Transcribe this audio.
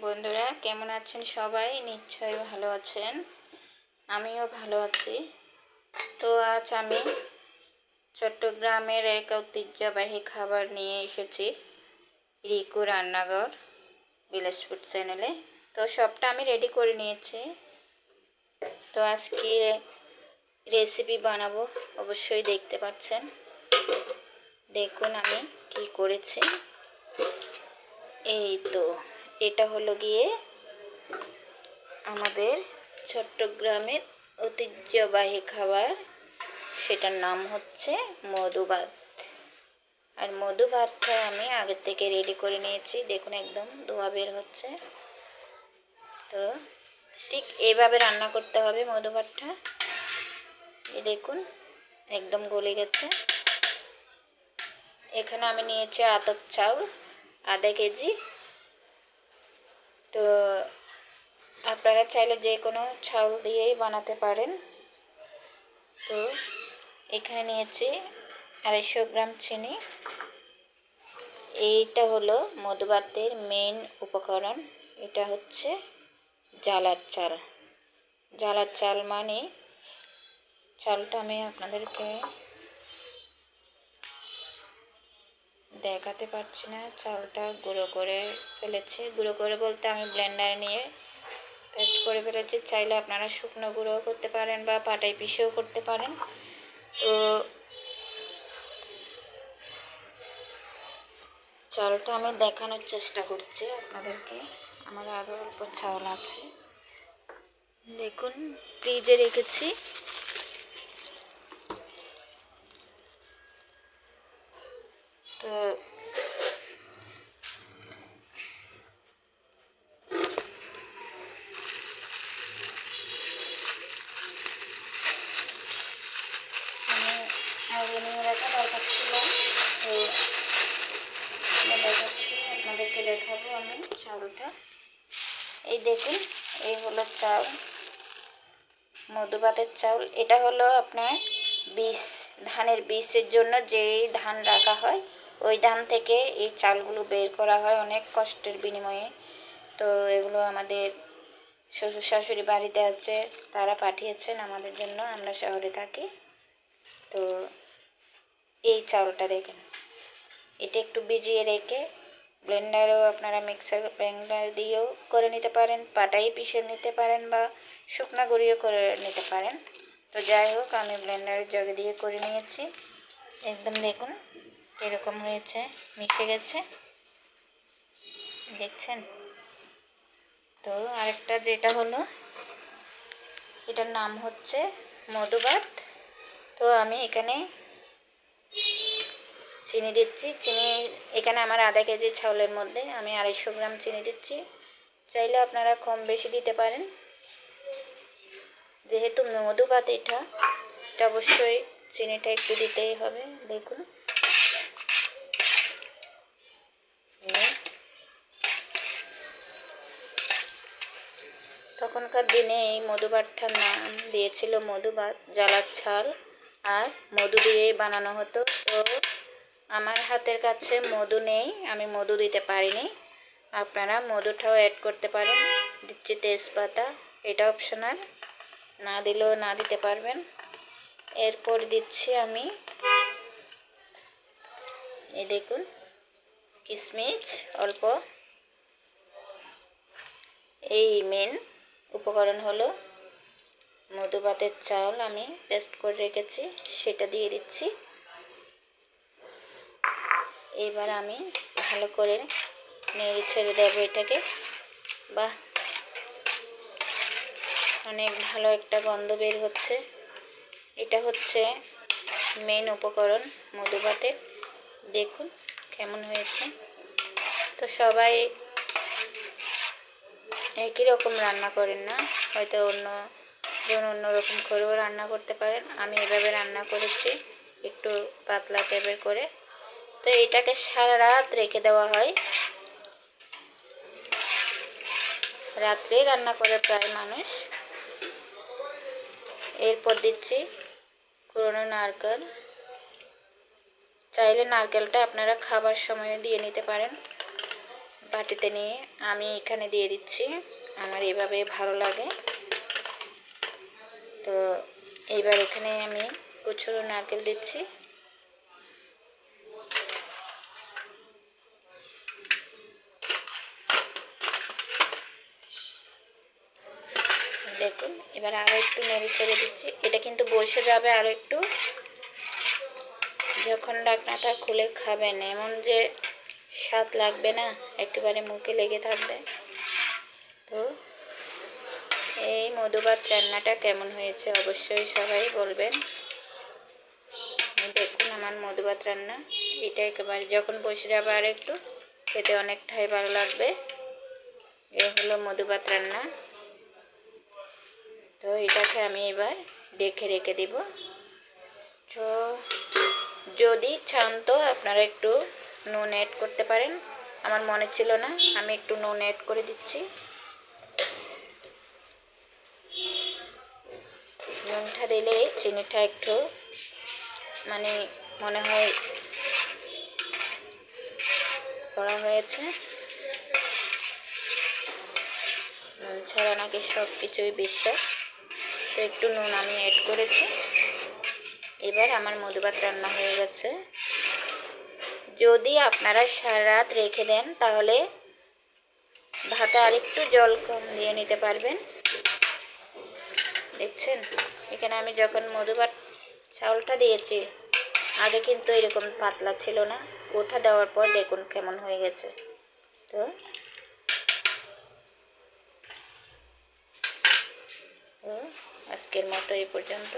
বন্ধুরা, কেমন আছেন সবাই? নিশ্চয়ই ভালো আছেন। আমিও ভালো আছি। তো আজ আমি চট্টগ্রামের এক ঐতিহ্যবাহী খাবার নিয়ে এসেছি, রিকু রান্নাঘর বিলাসপুর চ্যানেলে। তো সবটা আমি রেডি করে নিয়েছি। তো আজকে রেসিপি বানাবো, অবশ্যই দেখতে পাচ্ছেন। দেখুন আমি কি করেছি। এই তো। এটা হলো গিয়ে আমাদের চট্টগ্রামের ঐতিহ্যবাহী খাবার। সেটার নাম হচ্ছে মধুভাত আর মধুভাতটা আমি আগের থেকে রেডি করে নিয়েছি। দেখুন একদম ধোয়া বের হচ্ছে। তো ঠিক এইভাবে রান্না করতে হবে মধুভাতটা এই দেখুন, একদম গলে গেছে। এখানে আমি নিয়েছি আতপ চাউল, আধা কেজি তো আপনারা চাইলে যে কোনো চাউল দিয়েই বানাতে পারেন। তো এখানে নিয়েছি আড়াইশো গ্রাম চিনি। এইটা হলো মধুবাতের মেন উপকরণ। এটা হচ্ছে জ্বালার চাল। জ্বালার চাল মানে চালটা আমি আপনাদেরকে দেখাতে পারছি না। চালটা গুঁড়ো করে ফেলেছি। গুঁড়ো করে বলতে আমি ব্লেন্ডার নিয়ে পেস্ট করে ফেলেছি। চাইলে আপনারা শুকনো গুঁড়ো করতে পারেন বা পাটাই পিষেও করতে পারেন। তো চালটা আমি দেখানোর চেষ্টা করছি আপনাদেরকে। আমার আরও অল্প চাল আছে। দেখুন, ফ্রিজে রেখেছি। তো নিয়ে রাখা দরকার ছিল। তো দেখাচ্ছি আপনাদেরকে দেখাবো, আমি চাউলটা এই দেখুন, এই হলো চাউল মধুভাতের চাউল এটা হলো আপনার বীজ ধানের বীজের জন্য যেই ধান রাখা হয় ওই ধান থেকে এই চালগুলো বের করা হয় অনেক কষ্টের বিনিময়ে। তো এগুলো আমাদের শ্বশুর শাশুড়ি বাড়িতে আছে, তারা পাঠিয়েছেন আমাদের জন্য, আমরা শহরে থাকি। তো এই চাউলটা দেখেন, এটা একটু ভিজিয়ে রেখে ব্লেন্ডারও আপনারা মিক্সার, ব্লেন্ডার দিয়েও করে নিতে পারেন, পাটাই পিষে নিতে পারেন বা শুকনা গুঁড়িও করে নিতে পারেন। তো যাই হোক, আমি ব্লেন্ডারের জগে দিয়ে করে নিয়েছি। একদম দেখুন কীরকম হয়েছে, মিশে গেছে। দেখছেন? তো আরেকটা যেটা হলো, এটার নাম হচ্ছে মধুবাত। তো আমি এখানে চিনি দিচ্ছি। চিনি, এখানে আমার আধা কেজি চাউলের মধ্যে আমি আড়াইশো গ্রাম চিনি দিচ্ছি। চাইলে আপনারা কম বেশি দিতে পারেন। যেহেতু মধুপাত এটা এটা অবশ্যই চিনিটা একটু দিতেই হবে, দেখুন। তখনকার দিনে এই মধুবাতটার নাম দিয়েছিল মধুবাত, জ্বালার ছাল, আর মধু দিয়েই বানানো হতো। তো আমার হাতের কাছে মধু নেই, আমি মধু দিতে পারিনি। আপনারা মধুটাও অ্যাড করতে পারেন। দিচ্ছি তেজপাতা, এটা অপশনাল না দিলেও না দিতে পারবেন। এরপর দিচ্ছি আমি, এই দেখুন কিশমিশ অল্প। এই মেন উপকরণ হলো মধুবাতের চাউল আমি পেস্ট করে রেখেছি, সেটা দিয়ে দিচ্ছি। এবার আমি ভালো করে নেড়ে ছেড়ে দেবো এটাকে। বাহ! অনেক ভালো একটা গন্ধ বের হচ্ছে। এটা হচ্ছে মেন উপকরণ মধুভাতের দেখুন কেমন হয়েছে। তো সবাই একই রকম রান্না করেন না? হয়তো অন্য যেমন অন্যরকম করেও রান্না করতে পারেন। আমি এভাবে রান্না করেছি, একটু পাতলা টাইপের করে। তো এটাকে সারা রাত রেখে দেওয়া হয়। রাত্রেই রান্না করে প্রায় মানুষ। এরপর দিচ্ছি পুরনো নারকেল। চাইলে নারকেলটা আপনারা খাবার সময়ে দিয়ে নিতে পারেন। বাটিতে নিয়ে আমি এখানে দিয়ে দিচ্ছি। আমার এভাবে ভালো লাগে। তো এইবার এখানে আমি কুচুরো নারকেল দিচ্ছি। দেখুন, এবার আরও একটু নেড়ে ছেড়ে দিচ্ছি। এটা কিন্তু বসে যাবে আরও একটু। যখন ডাকনাটা খুলে খাবেন, এমন যে স্বাদ লাগবে না একেবারে মুখে লেগে থাকবে। তো এই মধুভাত রান্নাটা কেমন হয়েছে অবশ্যই সবাই বলবেন। দেখুন আমার মধুভাত রান্না, এটা একেবারে যখন বসে যাবে আর একটু, খেতে অনেকটাই ভালো লাগবে। এ হলো মধুভাত রান্না। তো এটাকে আমি এবার ডেকে রেখে দিব। তো যদি চান তো আপনারা একটু নুন অ্যাড করতে পারেন। আমার মনে ছিল না, আমি একটু নুন অ্যাড করে দিচ্ছি। নুনটা দিলে চিনিটা একটু মানে মনে হয় করা হয়েছে। নুন ছাড়া নাকি সব কিছুই বিশ্বাস তো একটু নুন আমি অ্যাড করেছি। এবার আমার মধুভাত রান্না হয়ে গেছে। যদি আপনারা সারা রাত রেখে দেন, তাহলে ভাতে আরেকটু জল কম দিয়ে নিতে পারবেন। দেখছেন? এখানে আমি যখন মধুভাত চাউলটা দিয়েছি, আগে কিন্তু এরকম পাতলা ছিল না। ওঠা দেওয়ার পর দেখুন কেমন হয়ে গেছে। তো আজকের মতো এই পর্যন্ত।